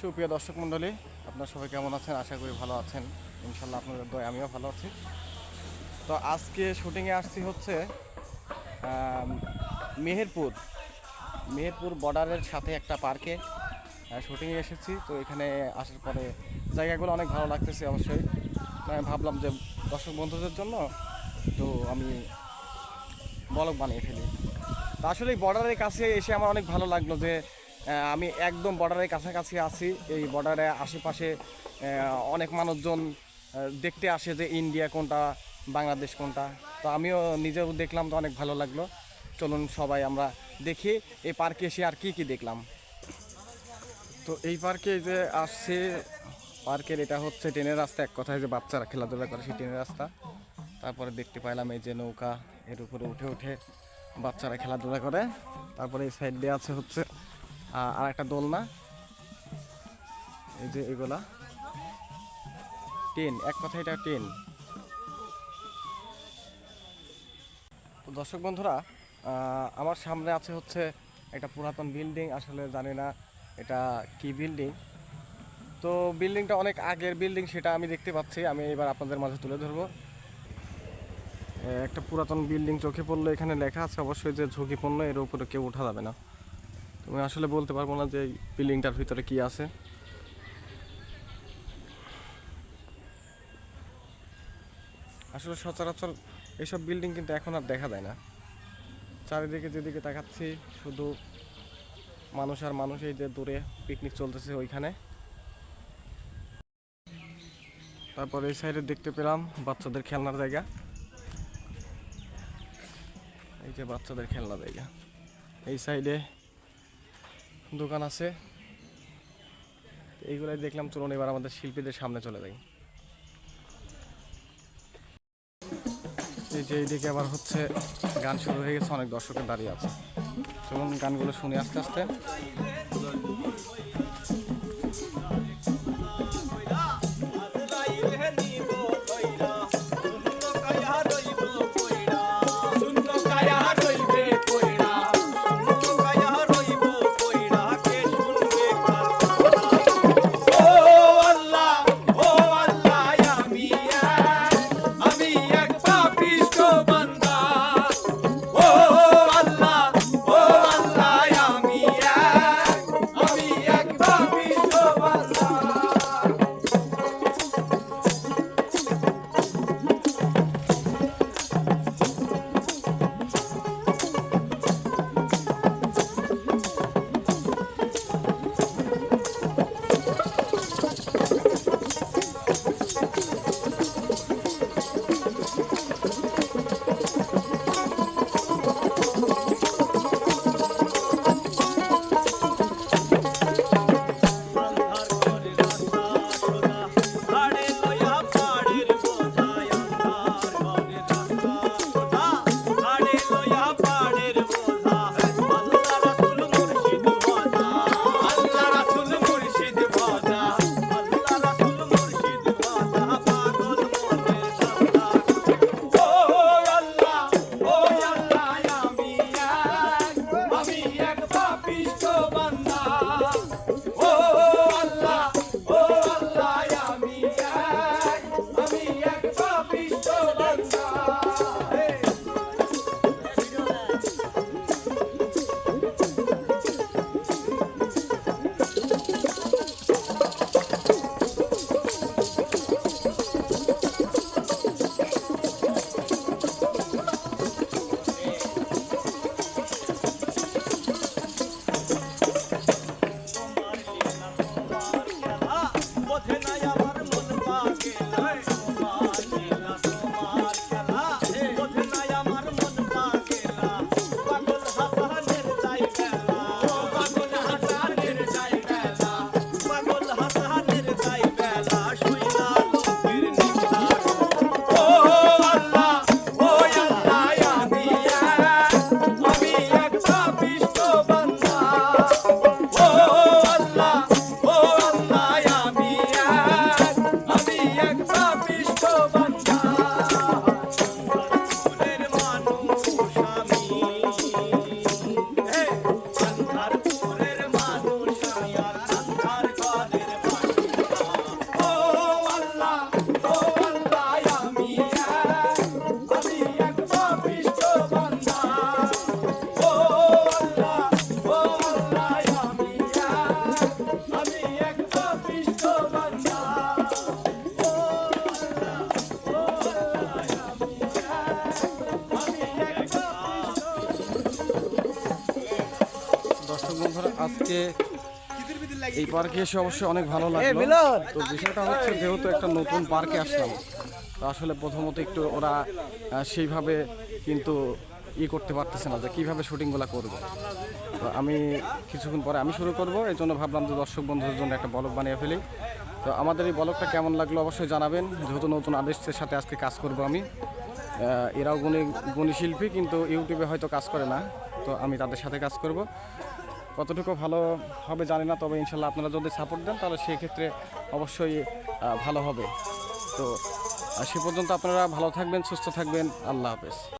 সুপ্রিয় দর্শক মণ্ডলী, আপনার সবাই কেমন আছেন? আশা করি ভালো আছেন। ইনশাল্লাহ আপনাদের দয় আমিও ভালো আছি। তো আজকে শুটিংয়ে আসছি হচ্ছে মেহেরপুর। মেহেরপুর বর্ডারের সাথে একটা পার্কে শুটিংয়ে এসেছি। তো এখানে আসার পরে জায়গাগুলো অনেক ভালো লাগতেছে অবশ্যই। আমি ভাবলাম যে দর্শক বন্ধুদের জন্য তো আমি বলক বানিয়ে ফেলি। তা আসলে বর্ডারের কাছে এসে আমার অনেক ভালো লাগল যে আমি একদম বর্ডারের কাছাকাছি আছি। এই বর্ডারের আশেপাশে অনেক মানুষজন দেখতে আসে যে ইন্ডিয়া কোনটা বাংলাদেশ কোনটা। তো আমিও নিজেও দেখলাম তো অনেক ভালো লাগল। চলুন সবাই আমরা দেখি এই পার্কে এসে আর কি কি দেখলাম। তো এই পার্কে যে আসছে পার্কের এটা হচ্ছে ট্রেনের রাস্তা। এক কথায় যে বাচ্চারা খেলাধুলা করে সেই ট্রেনের রাস্তা। তারপরে দেখতে পাইলাম এই যে নৌকা, এর উপরে উঠে উঠে বাচ্চারা খেলাধুলা করে। তারপরে এই সাইড দিয়ে আছে হচ্ছে আর একটা দোলনা। এই যে এগুলা। টেন, এক কথা এটা টেন। দর্শক বন্ধুরা আমার সামনে আছে হচ্ছে একটা পুরাতন বিল্ডিং। আসলে জানি না এটা কি বিল্ডিং। তো বিল্ডিংটা অনেক আগের বিল্ডিং, সেটা আমি দেখতে পাচ্ছি। আমি এবার আপনাদের মাঝে তুলে ধরবো। একটা পুরাতন বিল্ডিং চোখে পড়ল এখানে লেখা আছে অবশ্যই যে ঝুঁকিপূর্ণ, এর উপরে কেউ ওঠা যাবে না। তুমি আসলে বলতে পারব না যে এই বিল্ডিংটার ভিতরে কি আছে। আসলে সচরাচর এইসব বিল্ডিং কিন্তু এখন আর দেখা যায় না। চারিদিকে যেদিকে তাকাচ্ছি, শুধু মানুষ আর মানুষ এই যে দূরে পিকনিক চলতেছে ওইখানে। তারপর এই সাইডে দেখতে পেলাম বাচ্চাদের খেলনার জায়গা। এই যে বাচ্চাদের খেলনা জায়গা। এই সাইডে দোকান আছে। এইগুলাই দেখলাম, চলুন এবার আমাদের শিল্পীদের সামনে চলে যাই। এই যে এইদিকে আবার হচ্ছে, গান শুরু হয়ে গেছে, অনেক দর্শকের দাঁড়িয়ে আছে। চলুন গানগুলো শুনি আস্তে আস্তে। এই পার্কে এসে অবশ্যই অনেক ভালো লাগল। তো বিষয়টা হচ্ছে যেহেতু একটা নতুন পার্কে আসলাম তো আসলে প্রথমত একটু ওরা সেইভাবে কিন্তু ই করতে পারতেছে না যে কীভাবে শুটিংগুলো করবে। তো আমি কিছুক্ষণ পরে আমি শুরু করব এই জন্য ভাবলাম যে দর্শক বন্ধুদের জন্য একটা বলক বানিয়ে ফেলি। তো আমাদের এই বলকটা কেমন লাগল অবশ্যই জানাবেন যেহেতু নতুন আদেশের সাথে আজকে কাজ করব আমি। এরাও গুণী গুণী শিল্পী কিন্তু ইউটিউবে হয়তো কাজ করে না তো আমি তাদের সাথে কাজ করব। কতটুকু ভালো হবে জানি না, তবে ইনশাল্লাহ আপনারা যদি সাপোর্ট দেন, তাহলে সেক্ষেত্রে অবশ্যই ভালো হবে। তো সে পর্যন্ত আপনারা ভালো থাকবেন, সুস্থ থাকবেন। আল্লাহ হাফেজ।